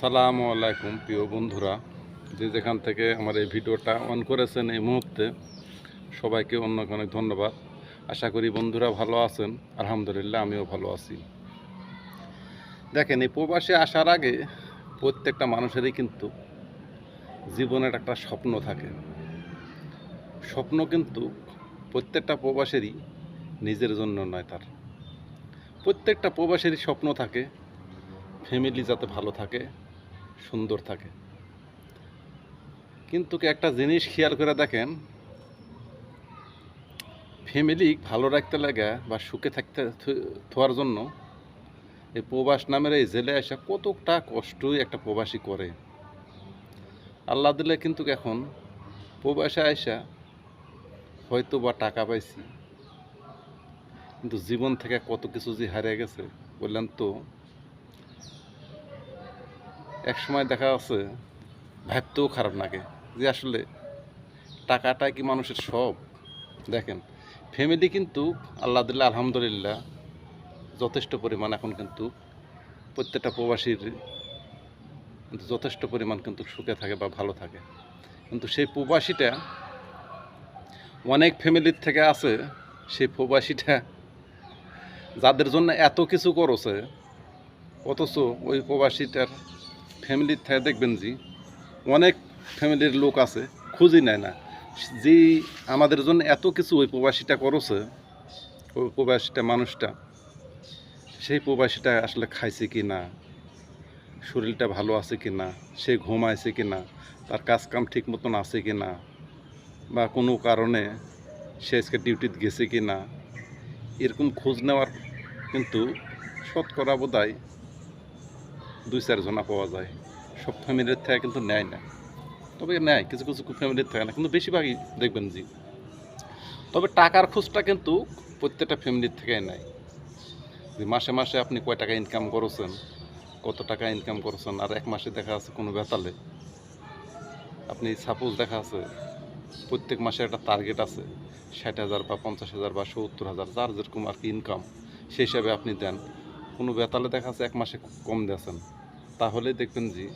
সালামু আলাইকুম, প্রিয় বন্ধুরা। যে যেখান থেকে আমার এই ভিডিওটা অন করেছেন এই মুহূর্তে, সবাইকে অনেক অনেক ধন্যবাদ। আশা করি বন্ধুরা ভালো আছেন। আলহামদুলিল্লাহ, আমিও ভালো আছি। দেখেন, এই প্রবাসে আসার আগে প্রত্যেকটা মানুষেরই কিন্তু জীবনের একটা স্বপ্ন থাকে। স্বপ্ন কিন্তু প্রত্যেকটা প্রবাসেরই নিজের জন্য নয় তার। প্রত্যেকটা প্রবাসেরই স্বপ্ন থাকে, ফ্যামিলি যাতে ভালো থাকে সুন্দর থাকে। কিন্তু একটা জিনিস খেয়াল করে দেখেন ফ্যামিলি ভালো রাখতে লাগা বা সুখে থাকতে থ- থাকার জন্য এই প্রবাস নামের এই জেলে আসা কতটা কষ্টই একটা প্রবাসী করে। আল্লাহ দিলে কিন্তু এখন প্রবাসে আসা হয়তো বা টাকা পাইছি, কিন্তু জীবন থেকে কত কিছু যে হারিয়ে গেছে, বললেন তো এক সময় দেখা আছে, ভাবতেও খারাপ লাগে যে আসলে টাকাটা কি মানুষের সব? দেখেন ফ্যামিলি কিন্তু আল্লাহ দিল্লা আলহামদুলিল্লাহ যথেষ্ট পরিমাণ এখন কিন্তু প্রত্যেকটা প্রবাসীর যথেষ্ট পরিমাণ কিন্তু সুখে থাকে বা ভালো থাকে। কিন্তু সেই প্রবাসীটা অনেক ফ্যামিলির থেকে আছে, সেই প্রবাসীটা যাদের জন্য এত কিছু করছে, অথচ ওই প্রবাসীটার ফ্যামিলির থেকে দেখবেন যে অনেক ফ্যামিলির লোক আছে খুঁজি নেয় না। যে আমাদের জন্য এত কিছু ওই প্রবাসীটা করছে, ওই প্রবাসীটা মানুষটা, সেই প্রবাসীটা আসলে খাইছে কি না, শরীরটা ভালো আছে কি না, সে ঘুমাইছে কি না, তার কাজ কাম ঠিক মতন আছে কি না, বা কোনো কারণে সে আজকে ডিউটিতে গেছে কি না, এরকম খোঁজ নেওয়ার কিন্তু শতকরা বোধহয় দুই চারজনা পাওয়া যায়। সব ফ্যামিলির থেকে কিন্তু নেয় না। তবে নেয়, কিছু কিছু ফ্যামিলির থাকে না কিন্তু বেশিরভাগই দেখবেন জি তবে টাকার খোঁজটা কিন্তু প্রত্যেকটা ফ্যামিলির থেকে নেয়। যে মাসে মাসে আপনি কয় টাকা ইনকাম করেছেন, কত টাকা ইনকাম করেছেন, আর এক মাসে দেখা আছে কোনো বেতালে। আপনি সাপোজ দেখা আছে প্রত্যেক মাসে একটা টার্গেট আছে, ষাট হাজার বা পঞ্চাশ হাজার বা সত্তর হাজার, যার যেরকম আর কি ইনকাম সেই হিসাবে আপনি দেন। কোনো বেতালে দেখা যাচ্ছে এক মাসে কম দিয়েছেন। তাহলে দেখবেন যে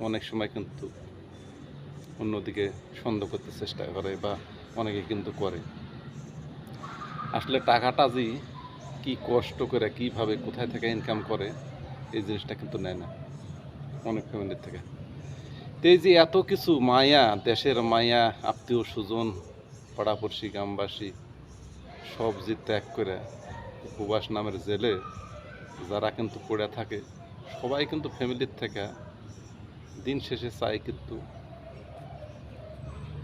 অনেক সময় কিন্তু অন্যদিকে সন্দেহ করতে চেষ্টা করে বা অনেকে কিন্তু করে। আসলে টাকাটা যে কি কষ্ট করে, কীভাবে, কোথায় থেকে ইনকাম করে, এই জিনিসটা কিন্তু নেয় না। অনেক ফ্যামিলির থেকে। তো এই যে এত কিছু মায়া, দেশের মায়া, আত্মীয় স্বজন, পাড়াপড়শি, গ্রামবাসী, সব যে ত্যাগ করে উপবাস নামের জেলে যারা কিন্তু পড়ে থাকে, সবাই কিন্তু ফ্যামিলির থেকে দিন শেষে চায় কিন্তু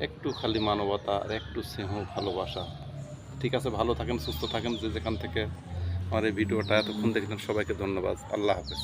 একটু খালি মানবতা আর একটু স্নেহ, ভালোবাসা। ঠিক আছে, ভালো থাকেন, সুস্থ থাকেন, যে যেখান থেকে আমার এই ভিডিওটা এতক্ষণ দেখলেন, সবাইকে ধন্যবাদ। আল্লাহ হাফেজ।